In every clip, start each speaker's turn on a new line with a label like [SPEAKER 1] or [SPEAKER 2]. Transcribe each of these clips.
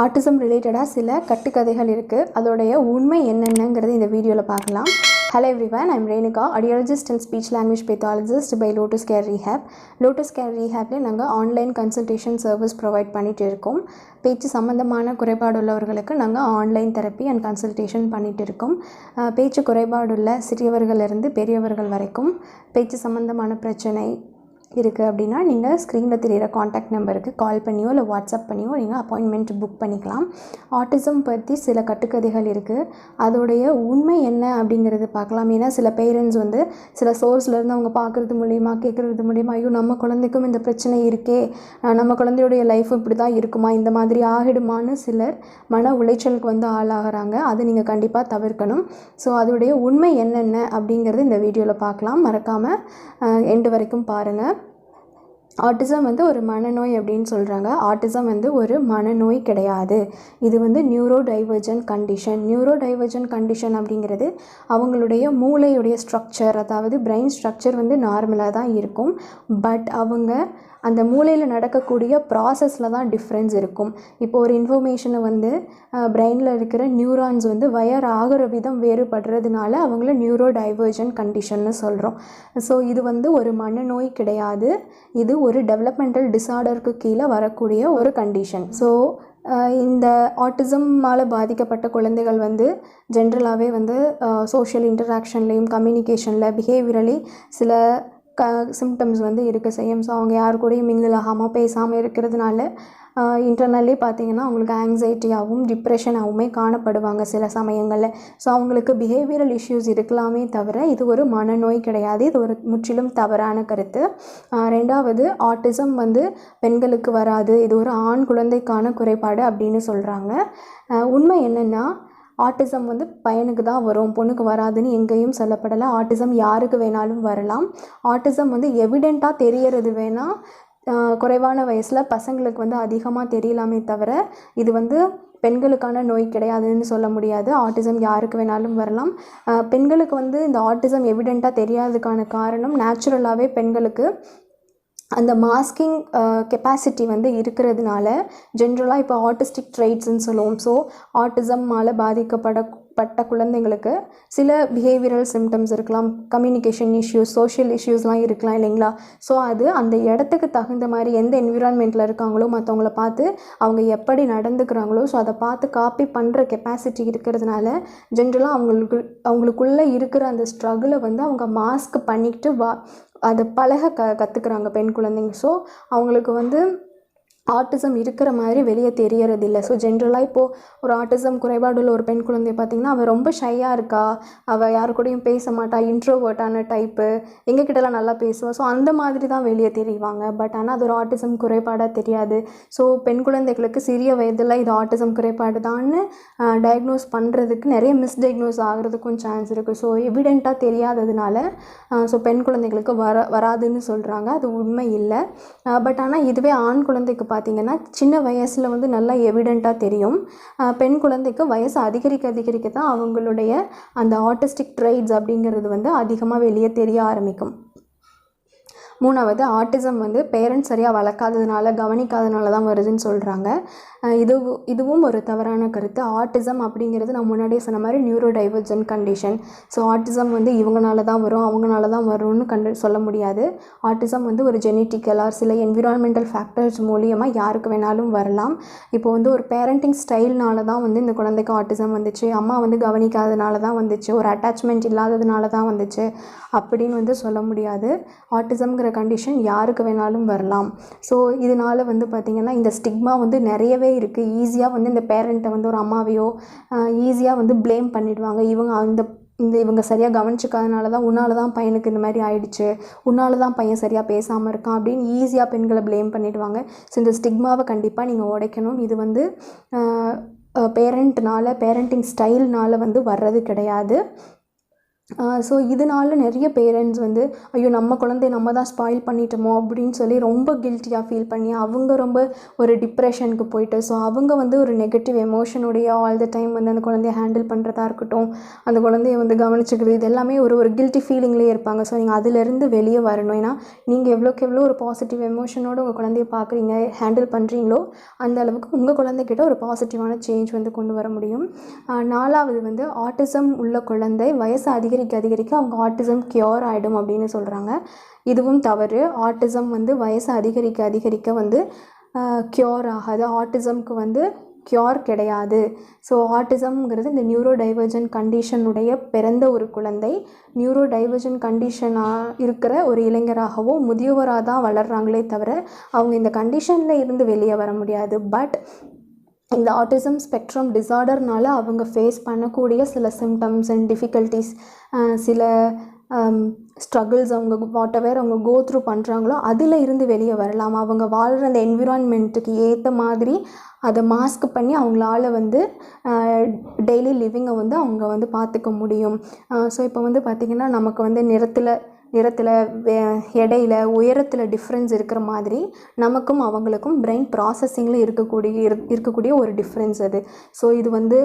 [SPEAKER 1] Autism ரிலேட்டடாக சில கட்டுக்கதைகள் இருக்குது அதோடைய உண்மை என்னென்னங்கிறது இந்த வீடியோவில் பார்க்கலாம். Hello everyone I'm Renuka audiologist and speech language pathologist by lotus care rehab lotus care ரீஹேப்லேயே நாங்கள் ஆன்லைன் கன்சல்டேஷன் சர்வீஸ் ப்ரொவைட் பண்ணிகிட்டு இருக்கோம். பேச்சு சம்மந்தமான குறைபாடு உள்ளவர்களுக்கு நாங்கள் ஆன்லைன் தெரப்பி அண்ட் கன்சல்டேஷன் பண்ணிகிட்டு இருக்கோம் பேச்சு குறைபாடுள்ள சிறியவர்களிருந்து பெரியவர்கள் வரைக்கும் பேச்சு சம்மந்தமான பிரச்சனை இருக்குது அப்படின்னா நீங்கள் ஸ்க்ரீனில் தெரிகிற காண்டாக்ட் நம்பருக்கு கால் பண்ணியோ இல்லை வாட்ஸ்அப் பண்ணியோ நீங்கள் அப்பாயின்மெண்ட் புக் பண்ணிக்கலாம். ஆட்டிசம் பற்றி சில கட்டுக்கதைகள் இருக்குது அதோடைய உண்மை என்ன அப்படிங்கிறது பார்க்கலாம். ஏன்னா சில பேரண்ட்ஸ் வந்து சில சோர்ஸ்லேருந்து அவங்க பார்க்குறது மூலிமா கேட்குறது மூலிமா ஐயோ நம்ம குழந்தைக்கும் இந்த பிரச்சனை இருக்கே. நம்ம குழந்தையுடைய லைஃப் இப்படி தான் இருக்குமா? இந்த மாதிரி ஆகிடுமான்னு சிலர் மன உளைச்சலுக்கு வந்து ஆளாகிறாங்க. அதை நீங்கள் கண்டிப்பாக தவிர்க்கணும். ஸோ அதோடைய உண்மை என்னென்ன அப்படிங்கிறது இந்த வீடியோவில் பார்க்கலாம். மறக்காமல் எண்டு வரைக்கும் பாருங்கள் ஆட்டிசம் வந்து ஒரு மனநோய் அப்படின்னு சொல்கிறாங்க ஆட்டிசம் வந்து ஒரு மனநோய் கிடையாது. இது வந்து neurodivergent condition neurodivergent condition அப்படிங்கிறது அவங்களுடைய மூளையுடைய ஸ்ட்ரக்சர் அதாவது பிரெயின் ஸ்ட்ரக்சர் வந்து நார்மலாக தான் இருக்கும். பட் அவங்க அந்த மூளையில் நடக்கக்கூடிய ப்ராசஸில் தான் டிஃப்ரென்ஸ் இருக்கும். இப்போ ஒரு இன்ஃபர்மேஷனை வந்து பிரெயினில் இருக்கிற நியூரான்ஸ் வந்து வயர் ஆகிற விதம் வேறுபடுறதுனால அவங்கள நியூரோ டைவர்ஜன் கண்டிஷன்னு சொல்கிறோம் ஸோ இது வந்து ஒரு மனநோய் கிடையாது. இது ஒரு டெவலப்மெண்டல் டிசார்டருக்கு கீழே வரக்கூடிய ஒரு கண்டிஷன் ஸோ இந்த ஆட்டிசம்மால் பாதிக்கப்பட்ட குழந்தைகள் வந்து ஜென்ரலாகவே வந்து சோஷியல் இன்டராக்ஷன்லேயும் கம்யூனிகேஷனில் பிஹேவியரலி சில க சிம்டம்ஸ் வந்து இருக்க. செய்யும் ஸோ அவங்க யார் கூடயும் மிங்கில் ஆகாமல் பேசாமல் இருக்கிறதுனால இன்டர்னல்லி பார்த்தீங்கன்னா அவங்களுக்கு ஆங்ஸைட்டியாகவும் டிப்ரெஷனாகவுமே காணப்படுவாங்க சில சமயங்களில். ஸோ அவங்களுக்கு பிஹேவியரல் இஷ்யூஸ் இருக்கலாமே தவிர இது ஒரு மனநோய் கிடையாது. இது ஒரு முற்றிலும் தவறான கருத்து. ரெண்டாவது ஆட்டிசம் வந்து பெண்களுக்கு வராது. இது ஒரு ஆண் குழந்தைக்கான குறைபாடு அப்படின்னு சொல்கிறாங்க உண்மை என்னென்னா ஆட்டிசம் வந்து பையனுக்கு தான் வரும் பொண்ணுக்கு வராதுன்னு எங்கேயும் சொல்லப்படலை. ஆட்டிசம் யாருக்கு வேணாலும் வரலாம். ஆட்டிசம் வந்து எவிடெண்ட்டாக தெரியறது வேணால் குறைவான வயசில் பசங்களுக்கு வந்து அதிகமாக தெரியலாமே தவிர இது வந்து பெண்களுக்கான நோய் கிடையாதுன்னு சொல்ல முடியாது. ஆட்டிசம் யாருக்கு வேணாலும் வரலாம். பெண்களுக்கு வந்து இந்த ஆட்டிசம் எவிடெண்ட்டாக தெரியாததுக்கான காரணம் நேச்சுரலாகவே பெண்களுக்கு அந்த மாஸ்கிங் கெப்பாசிட்டி வந்து இருக்கிறதுனால ஜென்ரலாக இப்போ ஆட்டிஸ்டிக் ட்ரைட்ஸ்ன்னு சொல்லுவோம். ஸோ ஆட்டிசம்மால் பாதிக்கப்பட பட்ட குழந்தைங்களுக்கு சில பிஹேவியரல் சிம்டம்ஸ் இருக்கலாம் கம்யூனிகேஷன் இஷ்யூஸ் சோஷியல் இஷ்யூஸ்லாம் இருக்கலாம் இல்லைங்களா? ஸோ அது அந்த இடத்துக்கு தகுந்த மாதிரி எந்த என்விரான்மெண்ட்டில் இருக்காங்களோ மற்றவங்கள பார்த்து அவங்க எப்படி நடந்துக்கிறாங்களோ ஸோ அதை பார்த்து காப்பி பண்ணுற கெப்பாசிட்டி இருக்கிறதுனால ஜென்ரலாக அவங்களுக்கு அவங்களுக்குள்ளே இருக்கிற அந்த ஸ்ட்ரகிளை வந்து அவங்க மாஸ்க் பண்ணிக்கிட்டு வா அதை பழக க கற்றுக்குறாங்க பெண் குழந்தைங்க. ஸோ அவங்களுக்கு வந்து ஆட்டிசம் இருக்கிற மாதிரி வெளியே தெரியறதில்ல. ஸோ ஜென்ரலாக இப்போது ஒரு ஆட்டிசம் குறைபாடுள்ள ஒரு பெண் குழந்தைய பார்த்திங்கன்னா அவள் ரொம்ப ஷையாக இருக்கா? அவள் யாரு கூடயும் பேச மாட்டா? இன்ட்ரோவர்ட்டான டைப்பு எங்ககிட்டலாம் நல்லா பேசுவாள் ஸோ அந்த மாதிரி தான் வெளியே தெரிவாங்க. பட் ஆனால் அது ஒரு ஆட்டிசம் குறைபாடாக தெரியாது. ஸோ பெண் குழந்தைகளுக்கு சிறிய வயதில் இது ஆட்டிசம் குறைபாடு தான்னு டயக்னோஸ் பண்ணுறதுக்கு நிறைய மிஸ்டயக்னோஸ் ஆகிறதுக்கும் சான்ஸ் இருக்குது ஸோ எவிடெண்ட்டாக தெரியாததுனால ஸோ பெண் குழந்தைகளுக்கு வர வராதுன்னு சொல்கிறாங்க அது உண்மை இல்லை. பட் ஆனால் இதுவே ஆண் குழந்தைக்கு பார்த்திங்கன்னா சின்ன வயசில் வந்து நல்லா எவிடெண்ட்டாக தெரியும். பெண் குழந்தைக்கு வயசு அதிகரிக்க அதிகரிக்க தான் அவங்களுடைய அந்த ஆட்டிஸ்டிக் ட்ரைட்ஸ் அப்படிங்கிறது வந்து அதிகமாக வெளியே தெரிய ஆரம்பிக்கும். மூணாவது ஆட்டிசம் வந்து பேரண்ட்ஸ் சரியாக வளர்க்காததுனால கவனிக்காதனால தான் வருதுன்னு சொல்கிறாங்க இது இதுவும் ஒரு தவறான கருத்து. ஆட்டிசம் அப்படிங்கிறது நான் முன்னாடியே சொன்ன மாதிரி neurodivergent condition so autism வந்து இவங்கனால தான் வரும் அவங்கனால தான் வரும்னு கண்டு சொல்ல முடியாது. ஆட்டிசம் வந்து ஒரு ஜெனட்டிக்கலாக சில என்விரான்மெண்டல் ஃபேக்டர்ஸ் மூலியமாக யாருக்கு வேணாலும் வரலாம். இப்போ வந்து ஒரு பேரண்டிங் ஸ்டைல்னால தான் வந்து இந்த குழந்தைக்கு ஆட்டிசம் வந்துச்சு. அம்மா வந்து கவனிக்காதனால தான் வந்துச்சு. ஒரு அட்டாச்மெண்ட் இல்லாததுனால தான் வந்துச்சு. அப்படின்னு வந்து சொல்ல முடியாது. ஆட்டிசம்ங்கிற கண்டிஷன் யாருக்கு வேணாலும் வரலாம். ஸோ இதனால் வந்து பார்த்திங்கன்னா இந்த ஸ்டிக்மா வந்து நிறையவே இருக்குது ஈஸியாக வந்து இந்த பேரண்ட்டை வந்து ஒரு அம்மாவையோ ஈஸியாக வந்து ப்ளேம் பண்ணிவிடுவாங்க இவங்க அந்த இந்த இவங்க சரியாக கவனிச்சிக்காதனால தான் உன்னால தான் பையனுக்கு இந்த மாதிரி ஆயிடுச்சு. உன்னால தான் பையன் சரியாக பேசாமல் இருக்கான் அப்படின்னு ஈஸியாக பெண்களை ப்ளேம் பண்ணிவிடுவாங்க ஸோ இந்த ஸ்டிக்மாவை கண்டிப்பாக நீங்கள் உடைக்கணும். இது வந்து பேரண்ட்னால பேரண்டிங் ஸ்டைல்னால் வந்து வர்றது கிடையாது. ஸோ இதனால நிறைய பேரண்ட்ஸ் வந்து ஐயோ நம்ம குழந்தைய நம்ம தான் ஸ்பாயில் பண்ணிட்டோமோ? அப்படின்னு சொல்லி ரொம்ப கில்ட்டியாக ஃபீல் பண்ணி அவங்க ரொம்ப ஒரு டிப்ரெஷனுக்கு போயிட்டு ஸோ அவங்க வந்து ஒரு நெகட்டிவ் எமோஷனுடைய ஆல் த டைம் வந்து அந்த குழந்தைய ஹேண்டில் பண்ணுறதா இருக்கட்டும் அந்த குழந்தைய வந்து கவனிச்சுக்கிறது இது எல்லாமே ஒரு ஒரு கில்ட்டி ஃபீலிங்லேயே இருப்பாங்க. ஸோ நீங்கள் அதிலேருந்து வெளியே வரணும். ஏன்னா நீங்கள் எவ்வளோக்கு எவ்வளோ ஒரு பாசிட்டிவ் எமோஷனோட உங்கள் குழந்தைய பார்க்குறீங்க ஹேண்டில் பண்ணுறீங்களோ அந்த அளவுக்கு உங்கள் குழந்தைகிட்ட ஒரு பாசிட்டிவான சேஞ்ச் வந்து கொண்டு வர முடியும். நாலாவது வந்து ஆட்டிசம் உள்ள குழந்தை வயசு அதிகரிக்க அதிகரிக்க அவங்க ஆட்டிசம் கியூர் ஆகிடும் அப்படின்னு சொல்கிறாங்க இதுவும் தவறு. ஆட்டிசம் வந்து வயசு அதிகரிக்க அதிகரிக்க வந்து க்யூர் ஆகாது. ஆட்டிசம்க்கு வந்து க்யூர் கிடையாது. ஸோ ஆட்டிசம்ங்கிறது இந்த நியூரோடைவர்ஜன் கண்டிஷனுடைய பிறந்த ஒரு குழந்தை. நியூரோடைவர்ஜன் கண்டிஷனாக இருக்கிற ஒரு இளைஞராகவோ முதியவராக தான் வளர்கிறாங்களே தவிர அவங்க இந்த கண்டிஷனில் இருந்து வெளியே வர முடியாது. பட் இந்த ஆட்டிசம் ஸ்பெக்ட்ரம் டிசார்டர்னால அவங்க ஃபேஸ் பண்ணக்கூடிய சில சிம்டம்ஸ் அண்ட் டிஃபிகல்ட்டிஸ் சில ஸ்ட்ரகிள்ஸ் அவங்க வாட் எவர் அவங்க கோ த்ரூ பண்ணுறாங்களோ அதில் இருந்து வெளியே வரலாம். அவங்க வாழ்கிற அந்த என்விரான்மெண்ட்டுக்கு ஏற்ற மாதிரி அதை மாஸ்க் பண்ணி அவங்களால வந்து டெய்லி லிவிங்கை வந்து அவங்க வந்து பார்த்துக்க முடியும். ஸோ இப்போ வந்து பார்த்திங்கன்னா நமக்கு வந்து நிறத்தில் நிறத்தில் எடையில் உயரத்தில் டிஃப்ரென்ஸ் இருக்கிற மாதிரி நமக்கும் அவங்களுக்கும் பிரெயின் ப்ராசஸிங்கில் இருக்கக்கூடிய இரு- இருக்கக்கூடிய ஒரு டிஃப்ரென்ஸ் அது. ஸோ இது வந்து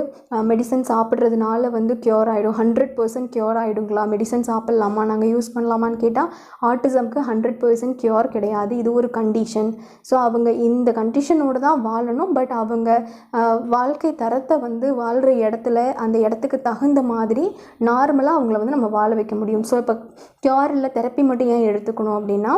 [SPEAKER 1] மெடிசன் சாப்பிட்றதுனால வந்து க்யூர் ஆகிடும் ஹண்ட்ரட் பர்சன்ட் க்யூர் ஆகிடுங்களா மெடிசன் சாப்பிட்லாமா? நாங்கள் யூஸ் பண்ணலாமான்னு கேட்டால் ஆர்டிசம்க்கு ஹண்ட்ரட் பர்சன்ட் க்யூர் கிடையாது. இது ஒரு கண்டிஷன் ஸோ அவங்க இந்த கண்டிஷனோடு தான் வாழணும். பட் அவங்க வாழ்க்கை தரத்தை வந்து வாழ்கிற இடத்துல அந்த இடத்துக்கு தகுந்த மாதிரி நார்மலாக அவங்கள வந்து நம்ம வாழ வைக்க முடியும். ஸோ இப்போ க்யூர் இல்லை தெரப்பி மட்டும் ஏன் எடுத்துக்கணும் அப்படின்னா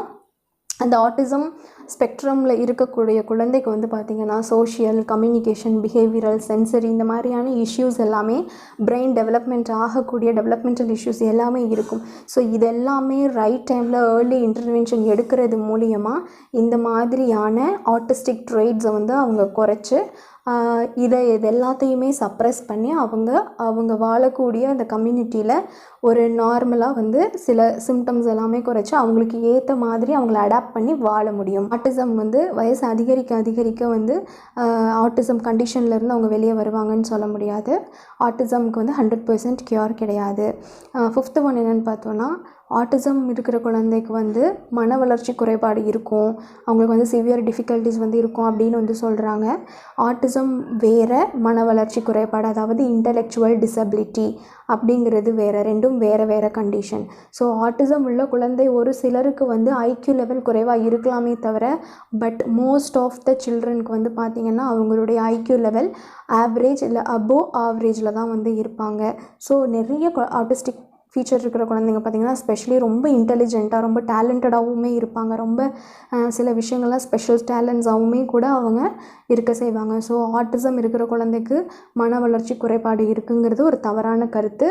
[SPEAKER 1] அந்த ஆட்டிசம் ஸ்பெக்ட்ரமில் இருக்கக்கூடிய குழந்தைக்கு வந்து பார்த்திங்கன்னா சோஷியல் கம்யூனிகேஷன் பிஹேவியரல் சென்சரி இந்த மாதிரியான இஷ்யூஸ் எல்லாமே பிரெயின் டெவலப்மெண்ட் ஆகக்கூடிய டெவலப்மெண்டல் இஷ்யூஸ் எல்லாமே இருக்கும். ஸோ இது எல்லாமே ரைட் டைமில் ஏர்லி இன்டர்வென்ஷன் எடுக்கிறது மூலியமாக இந்த மாதிரியான ஆட்டிஸ்டிக் ட்ரேட்ஸை வந்து அவங்க குறைச்சி இதை இது எல்லாத்தையுமே சப்ரஸ் பண்ணி அவங்க அவங்க வாழக்கூடிய அந்த கம்யூனிட்டியில் ஒரு நார்மலாக வந்து சில சிம்டம்ஸ் எல்லாமே குறைச்சி அவங்களுக்கு ஏற்ற மாதிரி அவங்கள அடாப்ட் பண்ணி வாழ முடியும். ஆட்டிசம் வந்து வயசு அதிகரிக்க அதிகரிக்க வந்து ஆட்டிசம் கண்டிஷன்லேருந்து அவங்க வெளியே வருவாங்கன்னு சொல்ல முடியாது. ஆட்டிசம்க்கு வந்து ஹண்ட்ரட் பர்சன்ட் க்யூர் கிடையாது. ஃபிஃப்த்து ஒன் என்னென்னு பார்த்தோன்னா ஆட்டிசம் இருக்கிற குழந்தைக்கு வந்து மன வளர்ச்சி குறைபாடு இருக்கும். அவங்களுக்கு வந்து சிவியர் டிஃபிகல்ட்டிஸ் வந்து இருக்கும் அப்படின்னு வந்து சொல்கிறாங்க ஆட்டிசம் வேறு மன வளர்ச்சி குறைபாடு அதாவது இன்டலெக்சுவல் டிசபிலிட்டி அப்படிங்கிறது வேறு ரெண்டும் வேறு வேறு கண்டிஷன் ஸோ ஆட்டிசம் உள்ள குழந்தை ஒரு சிலருக்கு வந்து ஐக்யூ லெவல் குறைவாக இருக்கலாமே தவிர பட் மோஸ்ட் ஆஃப் த சில்ட்ரனுக்கு வந்து பார்த்திங்கன்னா அவங்களுடைய ஐக்யூ லெவல் ஆவரேஜ் இல்லை அபோவ் ஆவரேஜில் தான் வந்து இருப்பாங்க. ஸோ நிறைய ஆட்டிஸ்டிக் ஃபீச்சர் இருக்கிற குழந்தைங்க பார்த்திங்கன்னா ஸ்பெஷலி ரொம்ப இன்டெலிஜென்ட்டாக ரொம்ப டேலண்டடாகவுமே இருப்பாங்க. ரொம்ப சில விஷயங்கள்லாம் ஸ்பெஷல் டேலண்ட்ஸாகவுமே கூட அவங்க இருக்க செய்வாங்க. ஸோ ஆர்டிசம் இருக்கிற குழந்தைக்கு மன வளர்ச்சி குறைபாடு இருக்குங்கிறது ஒரு தவறான கருத்து.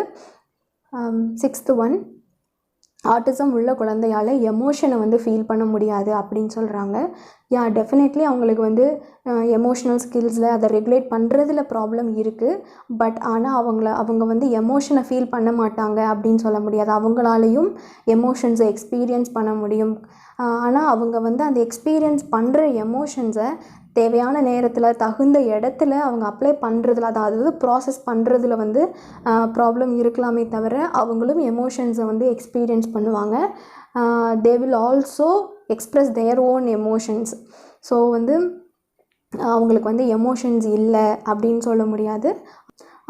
[SPEAKER 1] சிக்ஸ்த்து ஒன் ஆட்டிசம் உள்ள குழந்தையால் எமோஷனை வந்து ஃபீல் பண்ண முடியாது அப்படின்னு சொல்கிறாங்க யா டெஃபினெட்லி அவங்களுக்கு வந்து எமோஷ்னல் ஸ்கில்ஸில் அதை ரெகுலேட் பண்ணுறதுல ப்ராப்ளம் இருக்குது பட் ஆனால் அவங்கள அவங்க வந்து எமோஷனை ஃபீல் பண்ண மாட்டாங்க அப்படின்னு சொல்ல முடியாது. அவங்களாலையும் எமோஷன்ஸை எக்ஸ்பீரியன்ஸ் பண்ண முடியும். ஆனால் அவங்க வந்து அந்த எக்ஸ்பீரியன்ஸ் பண்ணுற எமோஷன்ஸை தேவையான நேரத்தில் தகுந்த இடத்துல அவங்க அப்ளை பண்ணுறதுல அதாவது ப்ராசஸ் பண்ணுறதுல வந்து ப்ராப்ளம் இருக்கலாமே தவிர அவங்களும் எமோஷன்ஸை வந்து எக்ஸ்பீரியன்ஸ் பண்ணுவாங்க. They will also express their own emotions so வந்து அவங்களுக்கு வந்து எமோஷன்ஸ் இல்லை அப்படின்னு சொல்ல முடியாது.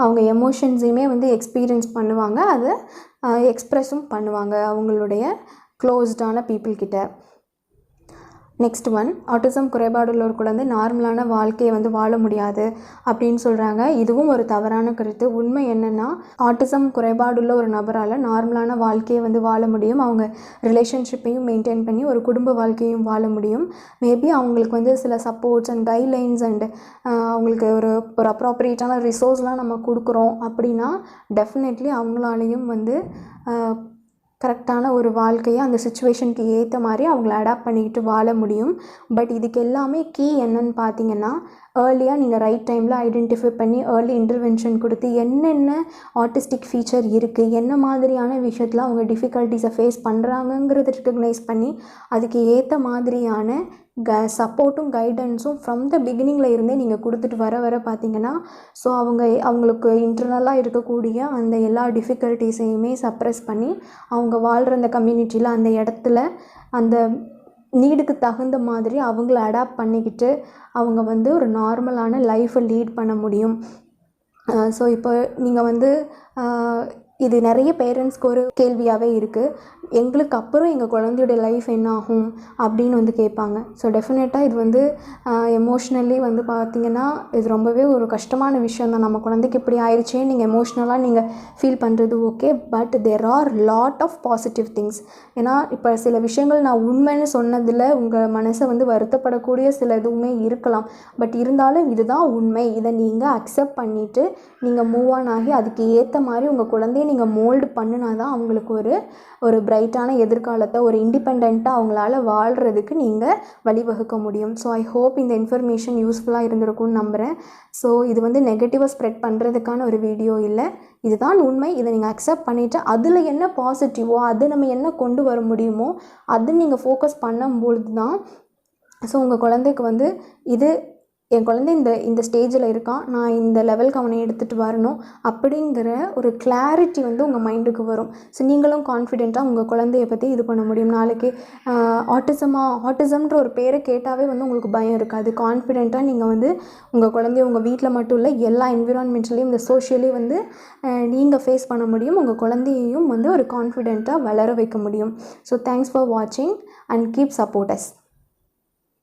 [SPEAKER 1] அவங்க எமோஷன்ஸையுமே வந்து எக்ஸ்பீரியன்ஸ் பண்ணுவாங்க. அதை எக்ஸ்ப்ரெஸும் பண்ணுவாங்க அவங்களுடைய க்ளோஸ்டான பீப்புள் கிட்ட. நெக்ஸ்ட் ஒன் ஆட்டிசம் குறைபாடுள்ள ஒரு குழந்தை நார்மலான வாழ்க்கையை வந்து வாழ முடியாது அப்படின்னு சொல்கிறாங்க இதுவும் ஒரு தவறான கருத்து. உண்மை என்னென்னா ஆட்டிசம் குறைபாடுள்ள ஒரு நபரால் நார்மலான வாழ்க்கையை வந்து வாழ முடியும். அவங்க ரிலேஷன்ஷிப்பையும் மெயின்டைன் பண்ணி ஒரு குடும்ப வாழ்க்கையும் வாழ முடியும். மேபி அவங்களுக்கு வந்து சில சப்போர்ட்ஸ் அண்ட் கைட்லைன்ஸ் அண்ட் அவங்களுக்கு ஒரு ஒரு அப்ராப்ரியேட்டான ரிசோர்ஸ்லாம் நம்ம கொடுக்குறோம் அப்படின்னா டெஃபினெட்லி அவங்களாலையும் வந்து கரெக்டான ஒரு வாழ்க்கையை அந்த சுச்சுவேஷனுக்கு ஏற்ற மாதிரி அவங்கள அடாப்ட் பண்ணிக்கிட்டு வாழ முடியும். பட் இதுக்கு எல்லாமே கீ என்னன்னு பார்த்தீங்கன்னா ஏர்லியாக நீங்கள் ரைட் டைமில் ஐடென்டிஃபை பண்ணி ஏர்லி இன்டர்வென்ஷன் கொடுத்து என்னென்ன ஆர்டிஸ்டிக் ஃபீச்சர் இருக்குது என்ன மாதிரியான விஷயத்தில் அவங்க டிஃபிகல்ட்டிஸை ஃபேஸ் பண்ணுறாங்கங்கிறத ரெக்கக்னைஸ் பண்ணி அதுக்கு ஏற்ற மாதிரியான க சப்போர்ட்டும் கைடன்ஸும் ஃப்ரம் த பிகினிங்கில் இருந்தே நீங்கள் கொடுத்துட்டு வர வர பார்த்தீங்கன்னா ஸோ அவங்க அவங்களுக்கு இன்டர்னலாக இருக்கக்கூடிய அந்த எல்லா டிஃபிகல்ட்டிஸையுமே சப்ரஸ் பண்ணி அவங்க வாழ்கிற அந்த கம்யூனிட்டியில் அந்த இடத்துல அந்த நீடுக்கு தகுந்த மாதிரி அவங்கள அடாப்ட் பண்ணிக்கிட்டு அவங்க வந்து ஒரு நார்மலான லைஃப்பை லீட் பண்ண முடியும். ஸோ இப்போ நீங்கள் வந்து இது நிறைய பேரண்ட்ஸ்க்கு ஒரு கேள்வியாகவே இருக்குது எங்களுக்கு அப்புறம் எங்கள் குழந்தையோட லைஃப் என்ன ஆகும் அப்படின்னு வந்து கேட்பாங்க. ஸோ டெஃபினட்டாக இது வந்து எமோஷ்னலி வந்து பார்த்திங்கன்னா இது ரொம்பவே ஒரு கஷ்டமான விஷயம் தான் நம்ம குழந்தைக்கு இப்படி ஆயிடுச்சே நீங்கள் எமோஷ்னலாக நீங்கள் ஃபீல் பண்ணுறது okay but there are lot of positive things ஏன்னா இப்போ சில விஷயங்கள் நான் உண்மைன்னு சொன்னதில் உங்கள் மனசை வந்து வருத்தப்படக்கூடிய சில இதுவுமே இருக்கலாம். பட் இருந்தாலும் இதுதான் உண்மை. இதை நீங்கள் அக்செப்ட் பண்ணிவிட்டு நீங்கள் மூவ் ஆன் ஆகி அதுக்கு ஏற்ற மாதிரி உங்கள் குழந்தைய நீங்கள் மோல்டு பண்ணினா தான் அவங்களுக்கு ஒரு ஒரு பிரைட்டான எதிர்காலத்தை ஒரு இண்டிபெண்ட்டாக அவங்களால வாழ்கிறதுக்கு நீங்கள் வழிவகுக்க முடியும். ஸோ ஐ ஹோப் இந்த இன்ஃபர்மேஷன் யூஸ்ஃபுல்லாக இருந்திருக்கும்னு நம்புகிறேன் ஸோ இது வந்து நெகட்டிவாக ஸ்ப்ரெட் பண்ணுறதுக்கான ஒரு வீடியோ இல்லை. இதுதான் உண்மை. இதை நீங்கள் அக்செப்ட் பண்ணிவிட்டு அதில் என்ன பாசிட்டிவோ அது நம்ம என்ன கொண்டு வர முடியுமோ அது நீங்கள் ஃபோக்கஸ் பண்ணும்பொழுது தான் ஸோ உங்கள் குழந்தைக்கு வந்து இது என் குழந்தை இந்த இந்த ஸ்டேஜில் இருக்கான் நான் இந்த லெவலுக்கு அவனை எடுத்துகிட்டு வரணும் அப்படிங்கிற ஒரு கிளாரிட்டி வந்து உங்கள் மைண்டுக்கு வரும். ஸோ நீங்களும் கான்ஃபிடெண்ட்டாக உங்கள் குழந்தைய பற்றி இது பண்ண முடியும். நாளைக்கு ஆட்டிசமாக ஆட்டிசம்ன்ற ஒரு பேரை கேட்டாவே வந்து உங்களுக்கு பயம் இருக்காது. கான்ஃபிடெண்ட்டாக நீங்கள் வந்து உங்கள் குழந்தைய உங்கள் வீட்டில் மட்டும் இல்லை எல்லா என்விரான்மெண்ட்ஸ்லேயும் இந்த சோஷியலி வந்து நீங்கள் ஃபேஸ் பண்ண முடியும். உங்கள் குழந்தையையும் வந்து ஒரு கான்ஃபிடெண்ட்டாக வளர வைக்க முடியும். ஸோ தேங்க்ஸ் ஃபார் வாட்சிங் அண்ட் கீப் சப்போர்ட் அஸ்